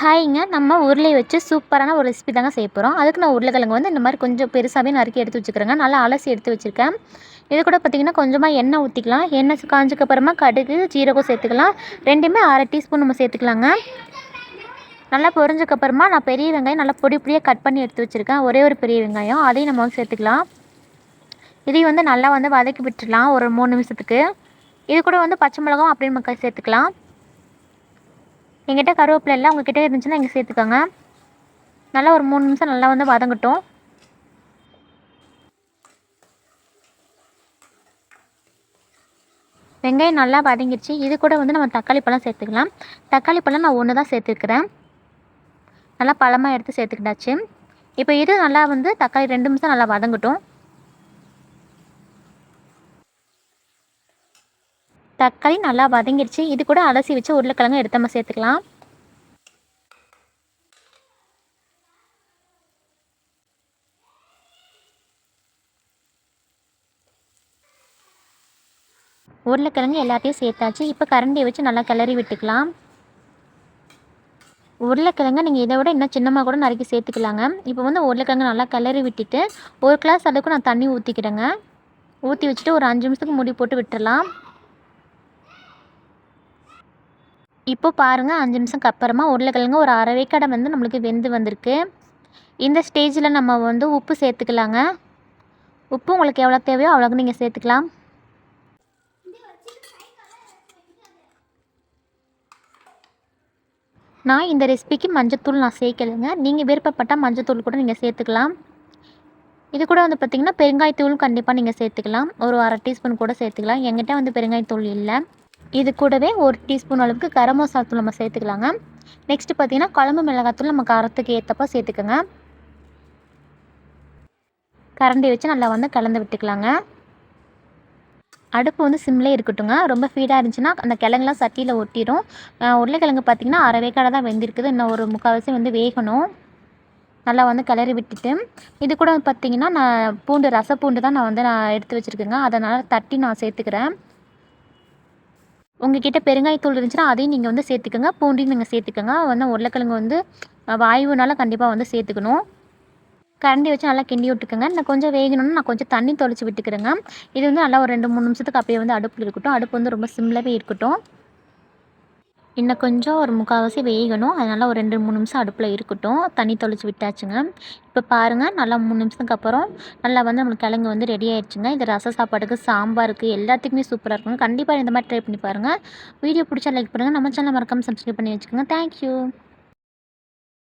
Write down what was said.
ஹாய்ங்க. நம்ம உருளை வச்சு சூப்பரான ஒரு ரெசிபி தாங்க செய்ய போகிறோம் அதுக்கு நான் உருளைக்கிழங்கு வந்து இந்த மாதிரி கொஞ்சம் பெருசாகவே நறுக்கி எடுத்து வச்சுக்கிறேங்க. நல்லா அலசி எடுத்து வச்சுருக்கேன். இது கூட பார்த்திங்கன்னா கொஞ்சமாக எண்ணெய் ஊற்றிக்கலாம் எண்ணெய் காஞ்சக்கப்புறமா கடுகு ஜீரகம் சேர்த்துக்கலாம். ரெண்டுமே அரை டீஸ்பூன் நம்ம சேர்த்துக்கலாங்க. நல்லா பொரிஞ்சக்கப்புறமா நான் பெரிய வெங்காயம் நல்லா பொடி பொடியாக கட் பண்ணி எடுத்து வச்சுருக்கேன். ஒரே ஒரு பெரிய வெங்காயம். அதையும் நம்ம வந்து சேர்த்துக்கலாம். இதையும் வந்து நல்லா வந்து வதக்கி விட்டுடலாம் ஒரு மூணு நிமிஷத்துக்கு. இது கூட வந்து பச்சை மிளகாவும் அப்படியே நம்ம சேர்த்துக்கலாம். எங்கிட்ட கருவேப்பிலை இல்லை. உங்ககிட்ட இருந்துச்சுன்னா இங்கே சேர்த்துக்கோங்க. நல்லா ஒரு மூணு நிமிஷம் நல்லா வந்து வதங்கட்டும். வெங்காயம் நல்லா வதங்கிடுச்சு இது கூட வந்து நம்ம தக்காளி பழம் சேர்த்துக்கலாம். தக்காளி பழம் நான் ஒன்று தான் சேர்த்துருக்குறேன். நல்லா பழமாக எடுத்து சேர்த்துக்கிட்டாச்சு. இப்போ இது நல்லா வந்து தக்காளி ரெண்டு நிமிஷம் நல்லா வதங்கட்டும். தக்காளி நல்லா வதங்கிடுச்சு இது கூட அலசி வச்சு உருளைக்கிழங்கு எடுத்து நம்ம சேர்த்துக்கலாம். உருளைக்கிழங்கு எல்லாத்தையும் சேர்த்தாச்சு. இப்போ கரண்டியை வச்சு நல்லா கிளறி விட்டுக்கலாம். உருளைக்கிழங்கு நீங்கள் இதை விட இன்னும் சின்னமாக கூட நறுக்கி சேர்த்துக்கலாங்க. இப்போ வந்து உருளைக்கிழங்கு நல்லா கிளறி விட்டுட்டு ஒரு கிளாஸ் அளவுக்கு நான் தண்ணி ஊற்றிக்கிறேங்க ஊற்றி வச்சுட்டு ஒரு அஞ்சு நிமிஷத்துக்கு முடி போட்டு விட்டுடலாம் இப்போ பாருங்கள் அஞ்சு நிமிஷம்க்கு அப்புறமா உருளைக்கிழங்கு ஒரு அரைவேக்கடை வந்து நம்மளுக்கு வெந்து வந்திருக்கு. இந்த ஸ்டேஜில் நம்ம வந்து உப்பு சேர்த்துக்கலாங்க. உப்பு உங்களுக்கு எவ்வளோ தேவையோ அவ்வளோக்கு நீங்கள் சேர்த்துக்கலாம். நான் இந்த ரெசிபிக்கு மஞ்சத்தூள் நான் சேர்க்கலைங்க. நீங்கள் விருப்பப்பட்டால் மஞ்சத்தூள் கூட நீங்கள் சேர்த்துக்கலாம். இது கூட வந்து பார்த்திங்கன்னா பெருங்காயத்தூளும் கண்டிப்பாக நீங்கள் சேர்த்துக்கலாம். ஒரு அரை டீஸ்பூன் கூட சேர்த்துக்கலாம். எங்கிட்ட வந்து பெருங்காயத்தூள் இல்லை. இது கூடவே ஒரு டீஸ்பூன் அளவுக்கு கரம் மசாலா தூள் நம்ம சேர்த்துக்கலாங்க. நெக்ஸ்ட்டு பார்த்தீங்கன்னா குழம்பு மிளகாத்தூள் நம்ம காரத்துக்கு ஏற்றப்போ சேர்த்துக்கோங்க. கரண்டி வச்சு நல்லா வந்து கலந்து விட்டுக்கலாங்க. அடுப்பு வந்து சிம்லே இருக்கட்டுங்க. ரொம்ப ஃபீடாக இருந்துச்சுன்னா அந்த கிழங்குலாம் சட்டியில் ஒட்டிடும் உருளைக்கிழங்கு பார்த்திங்கன்னா அரை வேக்காடாக தான் வெந்திருக்குது. இன்னும் ஒரு முக்கால்வாசி வந்து வேகணும். நல்லா வந்து கிளறி விட்டுட்டு. இது கூட பார்த்திங்கன்னா நான் பூண்டு ரசப்பூண்டு தான் நான் வந்து நான் எடுத்து வச்சுருக்கேங்க. அதனால் தட்டி நான் சேர்த்துக்கிறேன். உங்ககிட்ட பெருங்காயத்தூள் இருந்துச்சுன்னா அதையும் நீங்கள் வந்து சேர்த்துக்கோங்க. பூண்டையும் நீங்கள் சேர்த்துக்கோங்க. வந்து உருளைக்கிழங்கு வந்து வாயுனால கண்டிப்பாக வந்து சேர்த்துக்கணும். கரண்டி வச்சு நல்லா கிண்டி விட்டுக்கோங்க. நான் கொஞ்சம் வேகணும்னு நான் கொஞ்சம் தண்ணி தொலைச்சி விட்டுக்கிறேங்க. இது வந்து நல்லா ஒரு ரெண்டு மூணு நிமிஷத்துக்கு அப்படியே வந்து அடுப்பில் இருக்கட்டும். அடுப்பு வந்து ரொம்ப சிம்லவே இருக்கட்டும். இன்னும் கொஞ்சம் ஒரு முக்கால்வாசி வேகணும். அதனால் ஒரு ரெண்டு மூணு நிமிஷம் அடுப்பில் இருக்கட்டும். தண்ணி தொளிச்சு விட்டாச்சுங்க. இப்போ பாருங்கள் நல்லா மூணு நிமிஷத்துக்கு அப்புறம் நல்லா வந்து நம்மளுக்கு கிழங்கு வந்து ரெடி ஆயிடுச்சுங்க. இது ரச சாப்பாடுக்கு சாம்பாருக்கு எல்லாத்துக்குமே சூப்பராக இருக்குங்க. கண்டிப்பாக இந்த மாதிரி ட்ரை பண்ணி பாருங்கள் வீடியோ பிடிச்சா லைக் பண்ணுங்கள் நம்ம சேனல் மறக்காமல் சப்ஸ்கிரைப் பண்ணி வச்சுக்கோங்க. தேங்க்யூ